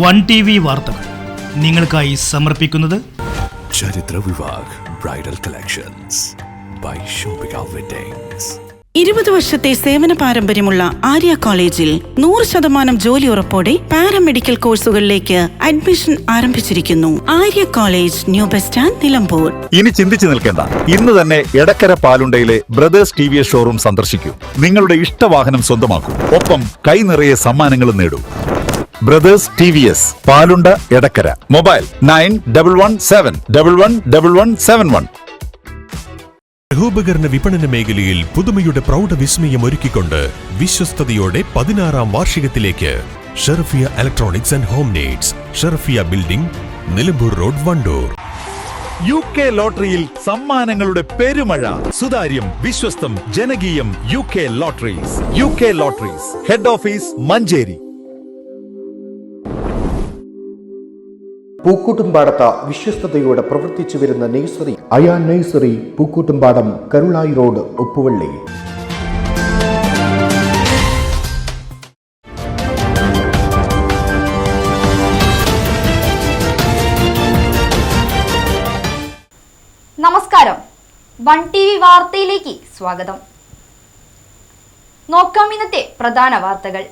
One T V വാർത്തകൾ നിങ്ങൾക്കായി സമർപ്പിക്കുന്നത് Charithra Vivah bridal collections by Shopika weddings. ഇരുപത് വർഷത്തെ സേവന പാരമ്പര്യമുള്ള ആര്യ കോളേജിൽ നൂറ് ശതമാനം ജോലി ഉറപ്പോടെ പാരാമെഡിക്കൽ കോഴ്സുകളിലേക്ക് അഡ്മിഷൻ ആരംഭിച്ചിരിക്കുന്നു. Arya college new bus stand Nilambur. ഇനി ചിന്തിച്ചു നിൽക്കേണ്ട. ഇന്ന് തന്നെ Edakkara പാലുണ്ടയിലെ Brothers T V S showroom സന്ദർശിക്കൂ. നിങ്ങളുടെ ഇഷ്ടവാഹനം സ്വന്തമാക്കൂ. ഒപ്പം കൈ നിറയെ സമ്മാനങ്ങളും നേടൂ. Brothers T V S Palunda Edakkara. Mobile nine double one seven double one double one seven one. ഗൃഹോപകരണ വിപണന മേഖലയിൽ പുതുമയുടെ പ്രൗഢ വിസ്മയം ഒരുക്കിക്കൊണ്ട് വിശ്വസ്തയോടെ പതിനാറാം വാർഷികത്തിലേക്ക് Sherfiya electronics and home needs Sherfiya building Nilambur road Wandoor. U K ലോട്ടറിയിൽ സമ്മാനങ്ങളുടെ പെരുമഴ സുതാര്യം വിശ്വസ്തം ജനകീയം U K lotteries U K lotteries head office Manjeri. പൂക്കൂട്ടുംപാടത്ത വിശ്വസ്തയോടെ പ്രവർത്തിച്ചു വരുന്ന nursery Ayan nursery Pookkottumpadam Karulai road Uppuvalli. നമസ്കാരം. വൺ ടി വി വാർത്തയിലേക്ക് സ്വാഗതം. നോക്കാം ഇന്നത്തെ പ്രധാന വാർത്തകൾ.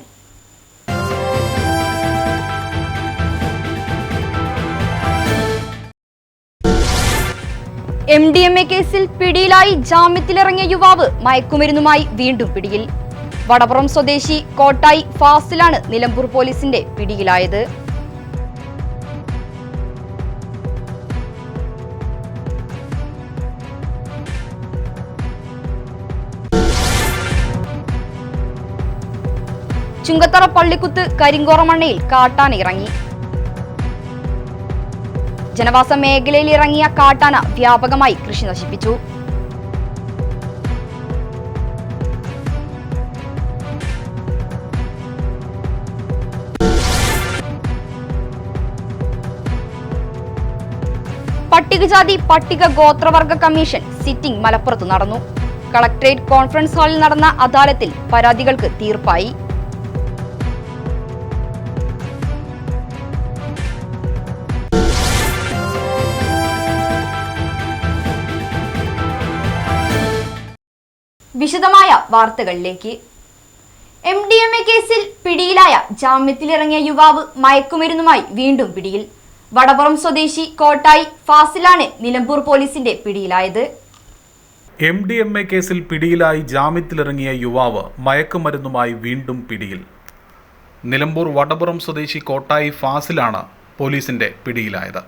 എം ഡി എം എ കേസിൽ പിടിയിലായി ജാമ്യത്തിലിറങ്ങിയ യുവാവ് മയക്കുമരുന്നുമായി വീണ്ടും പിടിയിൽ. വടപ്പുറം സ്വദേശി കോട്ടായി ഫാസിലാണ് നിലമ്പൂർ പോലീസിന്റെ പിടിയിലായത്. ചുങ്കത്തറ പള്ളിക്കുത്ത് കരിങ്കോറമണ്ണയിൽ കാട്ടാന ഇറങ്ങി ജനവാസ മേഖലയിൽ ഇറങ്ങിയ കാട്ടാന വ്യാപകമായി കൃഷി നശിപ്പിച്ചു. പട്ടികജാതി പട്ടിക ഗോത്രവർഗ കമ്മീഷൻ സിറ്റിംഗ് മലപ്പുറത്ത് നടന്നു. കളക്ടറേറ്റ് കോൺഫറൻസ് ഹാളിൽ നടന്ന അദാലത്തിൽ പരാതികൾക്ക് തീർപ്പായി. വിശദമായ വാർത്തകളിലേക്ക്. എം ഡി എം എ കേസിൽ പിടിയിലായ ജാമ്യത്തിലിറങ്ങിയ യുവാവ് മയക്കുമരുന്നുമായി വീണ്ടും പിടിയിൽ. വടപുറം സ്വദേശി കോട്ടായി ഫാസിലാണ് നിലമ്പൂർ പോലീസിന്റെ പിടിയിലായത്. എം ഡി എം എ കേസിൽ പിടിയിലായി ജാമ്യത്തിലിറങ്ങിയ യുവാവ് മയക്കുമരുന്നുമായി വീണ്ടും പിടിയിൽ. നിലമ്പൂർ വടപുറം സ്വദേശി കോട്ടായി ഫാസിലാണ് പോലീസിന്റെ പിടിയിലായത്.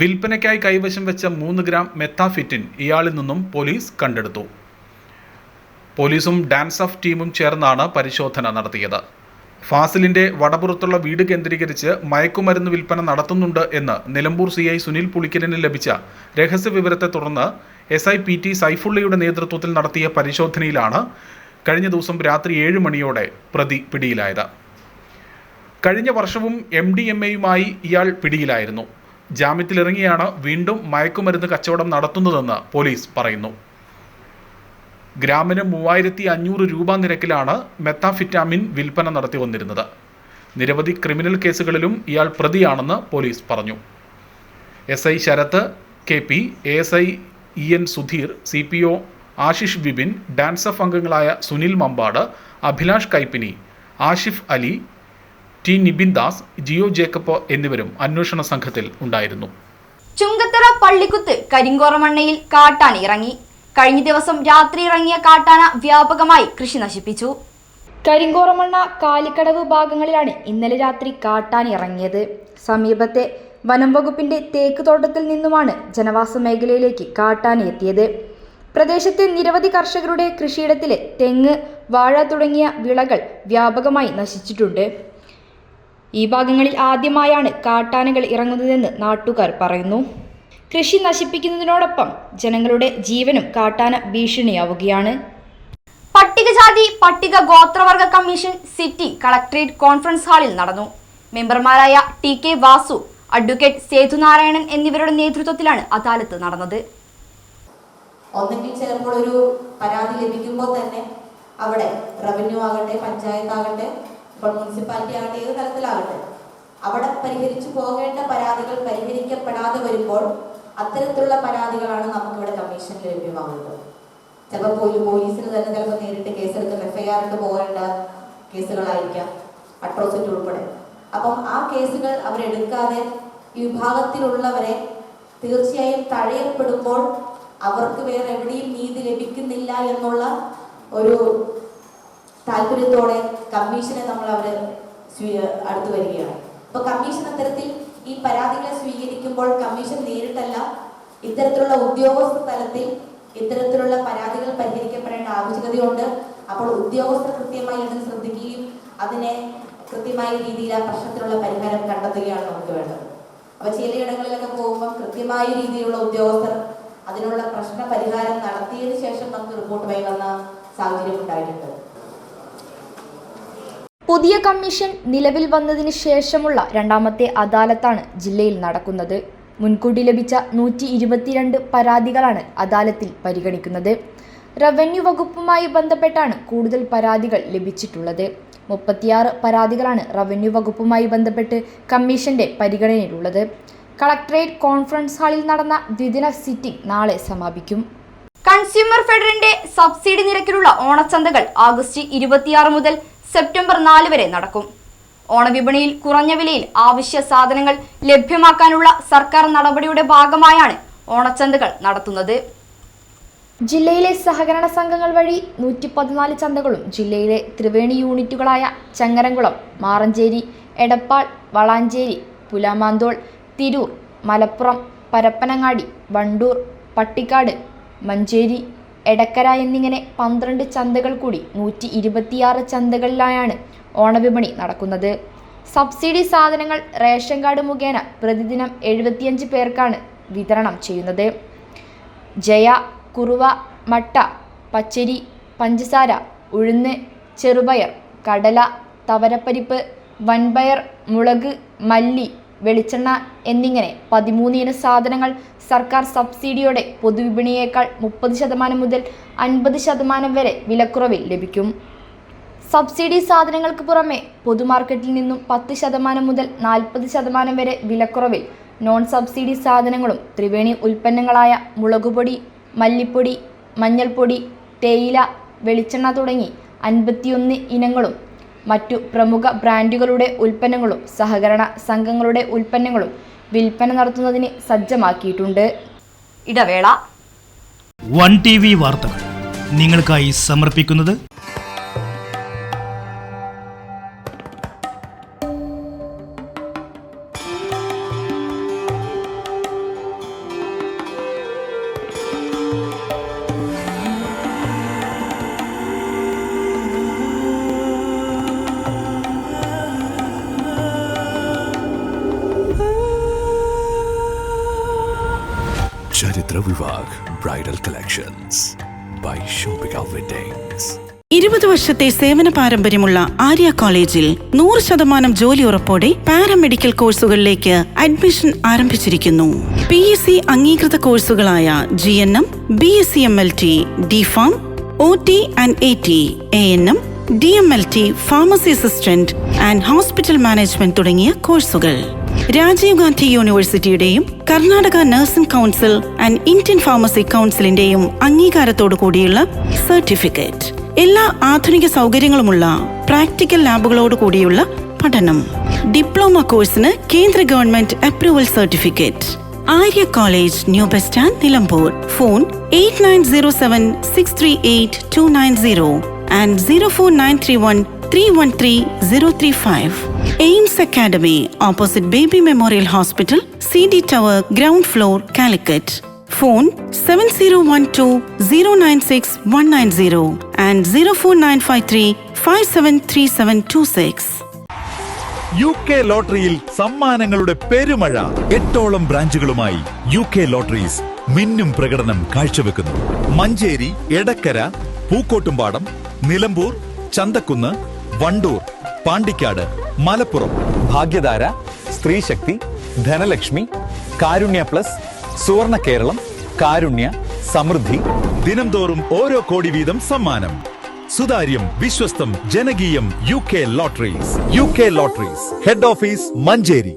വിൽപ്പനയ്ക്കായി കൈവശം വെച്ച മൂന്ന് ഗ്രാം മെത്താഫിറ്റിൻ ഇയാളിൽ നിന്നും പോലീസ് കണ്ടെടുത്തു. പോലീസും ഡാൻസ് ഓഫ് ടീമും ചേർന്നാണ് പരിശോധന നടത്തിയത്. ഫാസിലിന്റെ വടപുറത്തുള്ള വീട് കേന്ദ്രീകരിച്ച് മയക്കുമരുന്ന് വിൽപ്പന നടത്തുന്നുണ്ട് എന്ന് നിലമ്പൂർ സി ഐ സുനിൽ പുളിക്കലിന് ലഭിച്ച രഹസ്യ വിവരത്തെ തുടർന്ന് എസ് ഐ പി ടി സൈഫുള്ളയുടെ നേതൃത്വത്തിൽ നടത്തിയ പരിശോധനയിലാണ് കഴിഞ്ഞ ദിവസം രാത്രി ഏഴ് മണിയോടെ പ്രതി പിടിയിലായത്. കഴിഞ്ഞ വർഷവും എം ഡി എം എയുമായി ഇയാൾ പിടിയിലായിരുന്നു. ജാമ്യത്തിലിറങ്ങിയാണ് വീണ്ടും മയക്കുമരുന്ന് കച്ചവടം നടത്തുന്നതെന്ന് പോലീസ് പറയുന്നു. ഗ്രാമിന് മൂവായിരത്തി അഞ്ഞൂറ് രൂപ നിരക്കിലാണ് മെത്താഫിറ്റാമിൻ വിൽപ്പന നടത്തി വന്നിരുന്നത്. നിരവധി ക്രിമിനൽ കേസുകളിലും ഇയാൾ പ്രതിയാണെന്ന് പോലീസ് പറഞ്ഞു. S I Sarath K P S I E N Sudheer C P O Ashish Bibin DANSAF അംഗങ്ങളായ സുനിൽ മമ്പാട് അഭിലാഷ് കൈപ്പിനി ആഷിഫ് അലി ടി നിബിൻ ദാസ് ജിയോ ജേക്കബ് എന്നിവരും അന്വേഷണ സംഘത്തിൽ ഉണ്ടായിരുന്നു. ചുങ്കത്തറ പള്ളിക്കുത്ത് കരിങ്കോറമണ്ണയിൽ കാട്ടാന ഇറങ്ങി കഴിഞ്ഞ ദിവസം രാത്രി ഇറങ്ങിയ കാട്ടാന വ്യാപകമായി കൃഷി നശിപ്പിച്ചു. കരിങ്കോറമണ്ണ കാലിക്കടവ് ഭാഗങ്ങളിലാണ് ഇന്നലെ രാത്രി കാട്ടാന ഇറങ്ങിയത്. സമീപത്തെ വനം വകുപ്പിന്റെ തേക്ക് തോട്ടത്തിൽ നിന്നുമാണ് ജനവാസ മേഖലയിലേക്ക് കാട്ടാന എത്തിയത്. പ്രദേശത്തെ നിരവധി കർഷകരുടെ കൃഷിയിടത്തിലെ തെങ്ങ് വാഴ തുടങ്ങിയ വിളകൾ വ്യാപകമായി നശിച്ചിട്ടുണ്ട്. ഈ ഭാഗങ്ങളിൽ ആദ്യമായാണ് കാട്ടാനകൾ ഇറങ്ങുന്നതെന്ന് നാട്ടുകാർ പറയുന്നു. കൃഷി നശിപ്പിക്കുന്നതിനോടൊപ്പം ജനങ്ങളുടെ ജീവനും കാട്ടാന ഭീഷണിയാവുകയാണ്. പട്ടികജാതി പട്ടിക ഗോത്രവർഗ കമ്മീഷൻ സിറ്റി കളക്ടറേറ്റ് കോൺഫറൻസ് ഹാളിൽ നടന്നു. മെമ്പർമാരായ T K Vasu advocate Sethunarayanan എന്നിവരുടെ നേതൃത്വത്തിലാണ് അദാലത്ത് നടന്നത്. ഒന്നുകിൽ ചിലപ്പോൾ ഒരു പരാതി ലഭിക്കുമ്പോൾ തന്നെ അവിടെ റവന്യൂ ആകട്ടെ പഞ്ചായത്ത് ആകട്ടെ ഇപ്പോൾ മുനിസിപ്പാലിറ്റി ആകട്ടെ ഏത് തലത്തിലാകട്ടെ അവിടെ പരിഹരിച്ചു പോകേണ്ട പരാതികൾ പരിഹരിക്കപ്പെടാതെ വരുമ്പോൾ അത്തരത്തിലുള്ള പരാതികളാണ് നമുക്കിവിടെ കമ്മീഷനിൽ ലഭ്യമാകുന്നത്. ചിലപ്പോൾ പോയി പോലീസിന് തന്നെ ചിലപ്പോൾ നേരിട്ട് കേസെടുത്ത് എഫ്ഐആർ ഇട്ട് പോകേണ്ട കേസുകളായിരിക്കാം അട്രോസിറ്റി ഉൾപ്പെടെ. അപ്പം ആ കേസുകൾ അവരെടുക്കാതെ ഈ വിഭാഗത്തിലുള്ളവരെ തീർച്ചയായും തഴയപ്പെടുമ്പോൾ അവർക്ക് വേറെ എവിടെയും നീതി ലഭിക്കുന്നില്ല എന്നുള്ള ഒരു താല്പര്യത്തോടെ കമ്മീഷനെ നമ്മൾ അവർ അടുത്തു വരികയാണ്. അപ്പൊ കമ്മീഷൻ അത്തരത്തിൽ ഈ പരാതികളെ സ്വീകരിക്കുമ്പോൾ കമ്മീഷൻ നേരിട്ടല്ല. ഇത്തരത്തിലുള്ള ഉദ്യോഗസ്ഥ തലത്തിൽ ഇത്തരത്തിലുള്ള പരാതികൾ പരിഹരിക്കപ്പെടേണ്ട ആവശ്യകതയുണ്ട്. അപ്പോൾ ഉദ്യോഗസ്ഥർ കൃത്യമായി ഇതിന് ശ്രദ്ധിക്കുകയും അതിനെ കൃത്യമായ രീതിയിൽ ആ പ്രശ്നത്തിനുള്ള പരിഹാരം കണ്ടെത്തുകയാണ് നമുക്ക് വേണ്ടത്. അപ്പൊ ചിലയിടങ്ങളിലൊക്കെ പോകുമ്പോൾ കൃത്യമായ രീതിയിലുള്ള ഉദ്യോഗസ്ഥർ അതിനുള്ള പ്രശ്ന പരിഹാരം നടത്തിയതിനു ശേഷം നമുക്ക് റിപ്പോർട്ടുമായി വന്ന സാഹചര്യം ഉണ്ടായിട്ടുണ്ട്. പുതിയ കമ്മീഷൻ നിലവിൽ വന്നതിന് ശേഷമുള്ള രണ്ടാമത്തെ അദാലത്താണ് ജില്ലയിൽ നടക്കുന്നത്. മുൻകൂട്ടി ലഭിച്ച നൂറ്റി ഇരുപത്തിരണ്ട് പരാതികളാണ് അദാലത്തിൽ പരിഗണിക്കുന്നത്. റവന്യൂ വകുപ്പുമായി ബന്ധപ്പെട്ടാണ് കൂടുതൽ പരാതികൾ ലഭിച്ചിട്ടുള്ളത്. മുപ്പത്തിയാറ് പരാതികളാണ് റവന്യൂ വകുപ്പുമായി ബന്ധപ്പെട്ട് കമ്മീഷന്റെ പരിഗണനയിലുള്ളത്. കളക്ടറേറ്റ് കോൺഫറൻസ് ഹാളിൽ നടന്ന ദ്വിദിന സിറ്റിംഗ് നാളെ സമാപിക്കും. കൺസ്യൂമർ ഫെഡറിന്റെ സബ്സിഡി നിരക്കിലുള്ള ഓണച്ചന്തകൾ ആഗസ്റ്റ് ഇരുപത്തിയാറ് മുതൽ സെപ്റ്റംബർ നാല് വരെ നടക്കും. ഓണവിപണിയിൽ കുറഞ്ഞ വിലയിൽ ആവശ്യ സാധനങ്ങൾ ലഭ്യമാക്കാനുള്ള സർക്കാർ നടപടിയുടെ ഭാഗമായാണ് ഓണച്ചന്തകൾ നടത്തുന്നത്. ജില്ലയിലെ സഹകരണ സംഘങ്ങൾ വഴി നൂറ്റി പതിനാല് ചന്തകളും ജില്ലയിലെ ത്രിവേണി യൂണിറ്റുകളായ ചങ്ങരംകുളം മാറഞ്ചേരി എടപ്പാൾ വളാഞ്ചേരി പുലാമാന്തോൾ തിരൂർ മലപ്പുറം പരപ്പനങ്ങാടി വണ്ടൂർ പട്ടിക്കാട് മഞ്ചേരി എടക്കര എന്നിങ്ങനെ പന്ത്രണ്ട് ചന്തകൾ കൂടി നൂറ്റി ഇരുപത്തിയാറ് ചന്തകളിലായാണ് ഓണവിപണി നടക്കുന്നത്. സബ്സിഡി സാധനങ്ങൾ റേഷൻ കാർഡ് മുഖേന പ്രതിദിനം എഴുപത്തിയഞ്ച് പേർക്കാണ് വിതരണം ചെയ്യുന്നത്. ജയ കുറുവ മട്ട പച്ചരി പഞ്ചസാര ഉഴുന്ന് ചെറുപയർ കടല തവരപ്പരിപ്പ് വൻപയർ മുളക് മല്ലി വെളിച്ചെണ്ണ എന്നിങ്ങനെ പതിമൂന്ന് ഇന സാധനങ്ങൾ സർക്കാർ സബ്സിഡിയോടെ പൊതുവിപണിയേക്കാൾ മുപ്പത് ശതമാനം മുതൽ അൻപത് ശതമാനം വരെ വിലക്കുറവിൽ ലഭിക്കും. സബ്സിഡി സാധനങ്ങൾക്ക് പുറമെ പൊതുമാർക്കറ്റിൽ നിന്നും പത്ത് ശതമാനം മുതൽ നാൽപ്പത് ശതമാനം വരെ വിലക്കുറവിൽ നോൺ സബ്സിഡി സാധനങ്ങളും ത്രിവേണി ഉൽപ്പന്നങ്ങളായ മുളകുപൊടി മല്ലിപ്പൊടി മഞ്ഞൾപ്പൊടി തേയില വെളിച്ചെണ്ണ തുടങ്ങി അൻപത്തിയൊന്ന് ഇനങ്ങളും മറ്റു പ്രമുഖ ബ്രാൻഡുകളുടെ ഉൽപ്പന്നങ്ങളും സഹകരണ സംഘങ്ങളുടെ ഉൽപ്പന്നങ്ങളും വിൽപ്പന നടത്തുന്നതിന് സജ്ജമാക്കിയിട്ടുണ്ട്. ഇടവേള. വൺ ടി വി വാർത്തകൾ നിങ്ങൾക്കായി സമർപ്പിക്കുന്നത് Charithra Vivah bridal collections by Shopika ഇരുപത് വർഷത്തെ സേവന പാരമ്പര്യമുള്ള ആര്യ കോളേജിൽ നൂറ് ശതമാനം ജോലി ഉറപ്പോടെ പാരാമെഡിക്കൽ കോഴ്സുകളിലേക്ക് അഡ്മിഷൻ ആരംഭിച്ചിരിക്കുന്നു. പി എസ് സി അംഗീകൃത കോഴ്സുകളായ G N M B S C M L T D pharm O T and A T A N M D M L T pharmacy assistant and hospital management തുടങ്ങിയ കോഴ്സുകൾ Rajiv Gandhi യൂണിവേഴ്സിറ്റിയുടെയും Karnataka nursing council and Indian pharmacy കൗൺസിലിന്റെയും അംഗീകാരത്തോടു കൂടിയുള്ള certificate എല്ലാ ആധുനിക സൗകര്യങ്ങളുമുള്ള practical ലാബുകളോട് കൂടിയുള്ള പഠനം. Diploma കോഴ്സിന് കേന്ദ്ര government approval certificate Arya college new bus stand Nilambur. Phone eight nine zero seven six three eight two nine zero. Three one three one three zero three five AIMS academy opposite baby memorial hospital C D tower ground U K ലോട്ടറിയിൽ സമ്മാനങ്ങളുടെ പെരുമഴ. എട്ടോളം ബ്രാഞ്ചുകളുമായി U K lotteries മിന്നും പ്രകടനം കാഴ്ചവെക്കുന്നു. Manjeri Edakkara Pookkottumpadam Nilambur Chanthakkunnu Wandoor Pandikkad Malappuram. Bhagyadhara സ്ത്രീശക്തി Dhanlaxmi Karunya plus Suvarna Keralam Karunya സമൃദ്ധി. ദിനംതോറും ഓരോ കോടി വീതം സമ്മാനം. സുതാര്യം വിശ്വസ്തം ജനകീയം U K lotteries. U K lotteries. Head office Manjeri.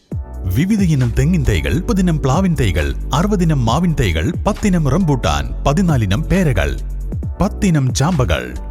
വിവിധ ഇനം തെങ്ങിൻ തൈകൾ മുപ്പതിനം പ്ലാവിൻ തൈകൾ അറുപതിനം മാവിൻ തൈകൾ പത്തിനം റംബൂട്ടാൻ പതിനാലിനം പേരകൾ പത്തിനം ചാമ്പകൾ.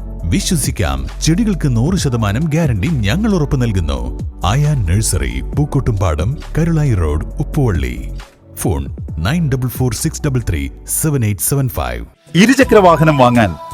വിശ്വസിക്കാം. ചെടികൾക്ക് നൂറ് ശതമാനം ഗ്യാരണ്ടി ഞങ്ങൾ ഉറപ്പു നൽകുന്നു. Ayan nursery Pookkottumpadam Karulai road Uppuvalli. Phone nine double four six double three seven eight seven five. ഇരുചക്ര വാഹനം വാങ്ങാൻ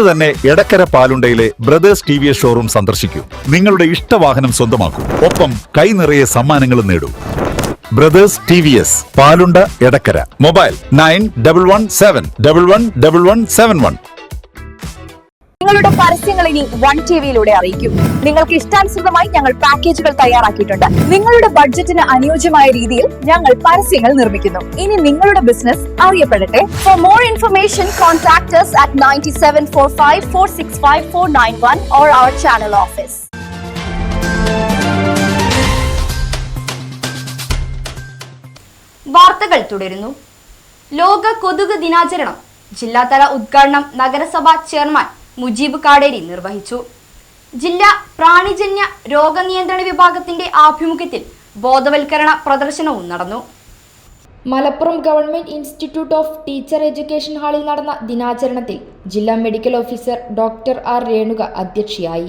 തന്നെ Edakkara പാലുണ്ടയിലെ brothers T V S showroom സന്ദർശിക്കൂ. നിങ്ങളുടെ ഇഷ്ടവാഹനം സ്വന്തമാക്കൂ. ഒപ്പം കൈ നിറയെ സമ്മാനങ്ങളും നേടൂ. Brothers T V S Palunda Edakkara. Mobile nine double one seven double one double one seven one. നിങ്ങളുടെ പരസ്യങ്ങൾ ഇനി വൺ ടി വിയിലൂടെ അറിയിക്കും. നിങ്ങൾക്ക് ഇഷ്ടാനുസൃതമായി ഞങ്ങൾ പാക്കേജുകൾ തയ്യാറാക്കിയിട്ടുണ്ട്. നിങ്ങളുടെ ബഡ്ജറ്റിന് അനുയോജ്യമായ രീതിയിൽ ഞങ്ങൾ പരസ്യങ്ങൾ നിർമ്മിക്കുന്നു. ഇനി നിങ്ങളുടെ business അറിയപ്പെടട്ടെ. For more information contact at ninety seven four five four six five four nine one or our channel office വാർത്തകൾ ലോക ദിനാചരണം. ജില്ലാതല നഗരസഭാ ചെയർമാൻ മുജീബ് കാടേരി നിർവഹിച്ചു. ജില്ലാ പ്രാണിജന്യ രോഗനിയന്ത്രണ വിഭാഗത്തിന്റെ ആഭിമുഖ്യത്തിൽ ബോധവൽക്കരണ പ്രദർശനവും നടന്നു. Malappuram government institute of teacher education ഹാളിൽ നടന്ന ദിനാചരണത്തിൽ ജില്ലാ medical officer doctor R Renuka അധ്യക്ഷയായി.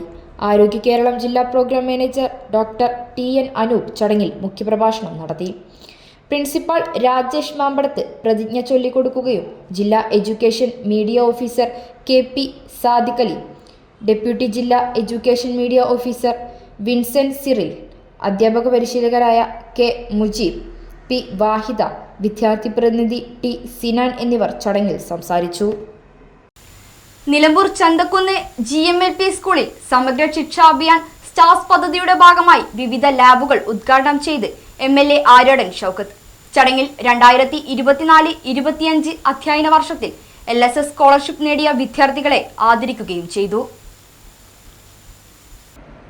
ആരോഗ്യ കേരളം ജില്ലാ program manager doctor T N Anoop ചടങ്ങിൽ മുഖ്യപ്രഭാഷണം നടത്തി. പ്രിൻസിപ്പാൾ രാജേഷ് മാമ്പടത്ത് പ്രതിജ്ഞ ചൊല്ലിക്കൊടുക്കുകയും ജില്ലാ education media officer K P Sadiq Ali deputy ജില്ലാ education media officer Vincent Cyril അധ്യാപക പരിശീലകരായ കെ മുജീബ് പി വാഹിദ വിദ്യാർത്ഥി പ്രതിനിധി ടി സിനാൻ എന്നിവർ ചടങ്ങിൽ സംസാരിച്ചു. Nilambur Chanthakkunnu G M L P സ്കൂളിൽ സമഗ്ര ശിക്ഷാ അഭിയാൻ സ്റ്റാർസ് പദ്ധതിയുടെ ഭാഗമായി വിവിധ ലാബുകൾ ഉദ്ഘാടനം ചെയ്ത് M L A Aryadan Shoukath ചടങ്ങിൽ രണ്ടായിരത്തി ഇരുപത്തിനാല് ഇരുപത്തിയഞ്ച് അധ്യയന വർഷത്തിൽ എൽ എസ് എസ് സ്കോളർഷിപ്പ് നേടിയ വിദ്യാർത്ഥികളെ ആദരിക്കുകയും ചെയ്തു.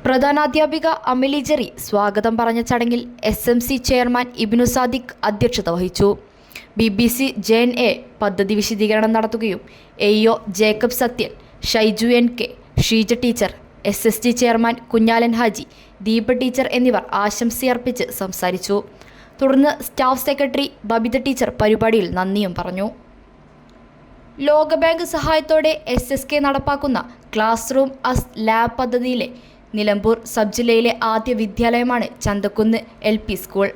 പ്രധാനാധ്യാപിക അമിലി ജെറി സ്വാഗതം പറഞ്ഞ ചടങ്ങിൽ S M C chairman Ibnu Sadiq അധ്യക്ഷത വഹിച്ചു. B B C J N A പദ്ധതി വിശദീകരണം നടത്തുകയും A O Jacob Sathyan Shaiju N K Sheeja teacher S S T chairman Kunhalan Haji Deepa teacher എന്നിവർ ആശംസയർപ്പിച്ച് സംസാരിച്ചു. തുടർന്ന് സ്റ്റാഫ് സെക്രട്ടറി ബബിത ടീച്ചർ പരിപാടിയിൽ നന്ദിയും പറഞ്ഞു. ലോകബാങ്ക് സഹായത്തോടെ എസ് എസ് കെ നടപ്പാക്കുന്ന ക്ലാസ് റൂം അസ് ലാബ് പദ്ധതിയിലെ നിലമ്പൂർ സബ് ജില്ലയിലെ ആദ്യ വിദ്യാലയമാണ് ചന്തക്കുന്ന് എൽ പി സ്കൂൾ.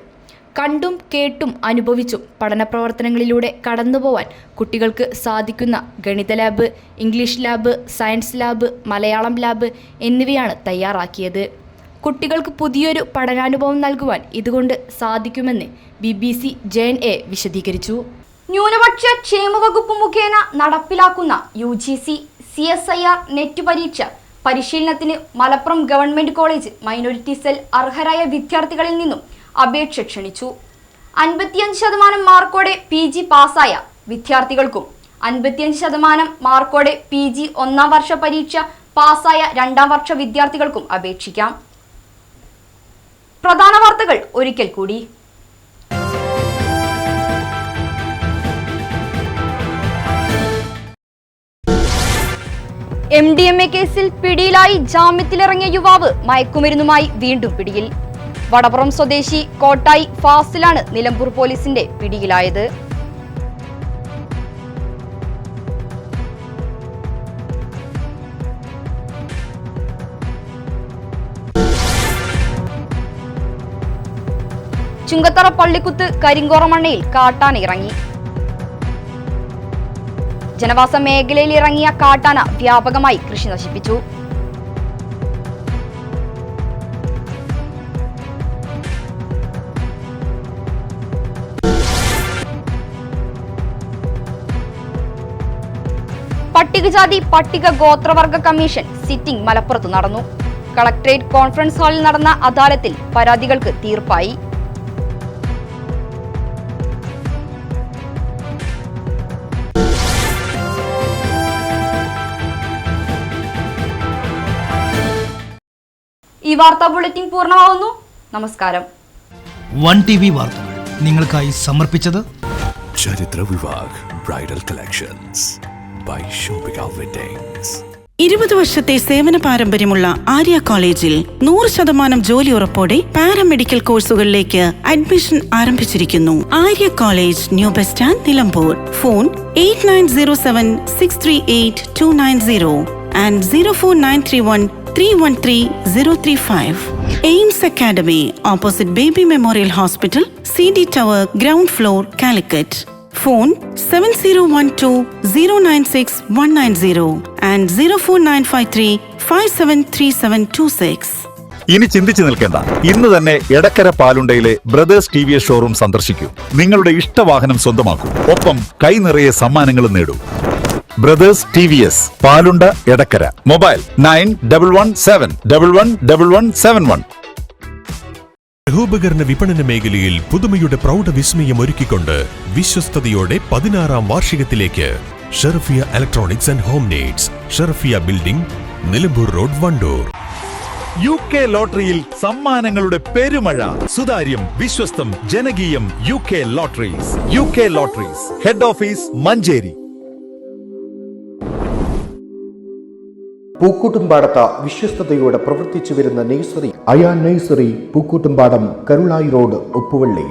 കണ്ടും കേട്ടും അനുഭവിച്ചും പഠന പ്രവർത്തനങ്ങളിലൂടെ കടന്നുപോവാൻ കുട്ടികൾക്ക് സാധിക്കുന്ന ഗണിത lab English lab science lab Malayalam lab എന്നിവയാണ് തയ്യാറാക്കിയത്. കുട്ടികൾക്ക് പുതിയൊരു പഠനാനുഭവം നൽകുവാൻ ഇതുകൊണ്ട് സാധിക്കുമെന്ന് B B C J N A വിശദീകരിച്ചു. ന്യൂനപക്ഷ ക്ഷേമ വകുപ്പ് മുഖേന നടപ്പിലാക്കുന്ന U G C C S I R NET പരീക്ഷ പരിശീലനത്തിന് Malappuram government college minority cell അർഹരായ വിദ്യാർത്ഥികളിൽ നിന്നും അപേക്ഷ ക്ഷണിച്ചു. അൻപത്തിയഞ്ച് ശതമാനം മാർക്കോടെ പി ജി പാസ്സായ വിദ്യാർത്ഥികൾക്കും അൻപത്തിയഞ്ച് ശതമാനം മാർക്കോടെ പി ജി ഒന്നാം വർഷ പരീക്ഷ പാസ്സായ രണ്ടാം വർഷ വിദ്യാർത്ഥികൾക്കും അപേക്ഷിക്കാം. പ്രധാന വാർത്തകൾ ഒരിക്കൽ കൂടി. എം ഡി എം എ കേസിൽ പിടിയിലായി ജാമ്യത്തിലിറങ്ങിയ യുവാവ് മയക്കുമരുന്നുമായി വീണ്ടും പിടിയിൽ. വടപുറം സ്വദേശി കോട്ടായി ഫാസിലാണ് നിലമ്പൂർ പോലീസിന്റെ പിടിയിലായത്. ചുങ്കത്തറ പള്ളിക്കുത്ത് കരിങ്കോറമണ്ണയിൽ കാട്ടാന ഇറങ്ങി. ജനവാസ മേഖലയിൽ ഇറങ്ങിയ കാട്ടാന വ്യാപകമായി കൃഷി നശിപ്പിച്ചു. പട്ടികജാതി പട്ടിക ഗോത്രവർഗ കമ്മീഷൻ സിറ്റിംഗ് മലപ്പുറത്ത് നടന്നു. കളക്ടറേറ്റ് കോൺഫറൻസ് ഹാളിൽ നടന്ന അദാലത്തിൽ പരാതികൾക്ക് തീർപ്പായി. ഈ വാർത്താ ബുള്ളറ്റിൻ പൂർണമാവുന്നു. നമസ്കാരം. വൺ ടി വി വാർത്തകൾ നിങ്ങൾക്കായി സമർപ്പിച്ചത് ചരിത്ര Vivah bridal collections by Shoppika weddings. ഇരുപത് വർഷത്തെ സേവന പാരമ്പര്യമുള്ള ആര്യ കോളേജിൽ നൂറ് ശതമാനം ജോലി ഉറപ്പോടെ പാരാമെഡിക്കൽ കോഴ്സുകളിലേക്ക് അഡ്മിഷൻ ആരംഭിച്ചിരിക്കുന്നു. Arya college new bus stand Nilambur. Phone eight nine zero seven six three eight two nine zero and zero four nine three one three one three zero three five Aims academy opposite baby memorial hospital C D tower ground floor Calicut phone seven zero one two zero nine six one nine zero and zero four nine five three five seven three seven two six ഇനി ചിന്തിച്ചു നിൽക്കേണ്ട. ഇന്ന് തന്നെ Edakkara പാലുണ്ടയിലെ brothers T V S showroom സന്ദർശിക്കൂ. നിങ്ങളുടെ ഇഷ്ടവാഹനം സ്വന്തമാക്കൂ. ഒപ്പം കൈ നിറയെ സമ്മാനങ്ങളും നേടൂ. Brothers T V S Palunda Edakkara. Mobile nine double one seven double one double one seven one. ഗൃഹോപകരണ വിപണന മേഖലയിൽ പുതുമയുടെ പ്രൗഢ വിസ്മയം ഒരുക്കിക്കൊണ്ട് വിശ്വസ്തയോടെ പതിനാറാം വാർഷികത്തിലേക്ക് Sherfiya electronics and home needs Sherfiya building Nilambur road Wandoor. U K ലോട്ടറിയിൽ സമ്മാനങ്ങളുടെ പെരുമഴ സുതാര്യം വിശ്വസ്തം ജനകീയം U K lotteries U K lotteries head office Manjeri. പൂക്കൂട്ടുംപാടത്ത വിശ്വസ്തയോടെ പ്രവർത്തിച്ചു വരുന്ന nursery Ayan nursery Pookkottumpadam Karulai road Uppuvalli.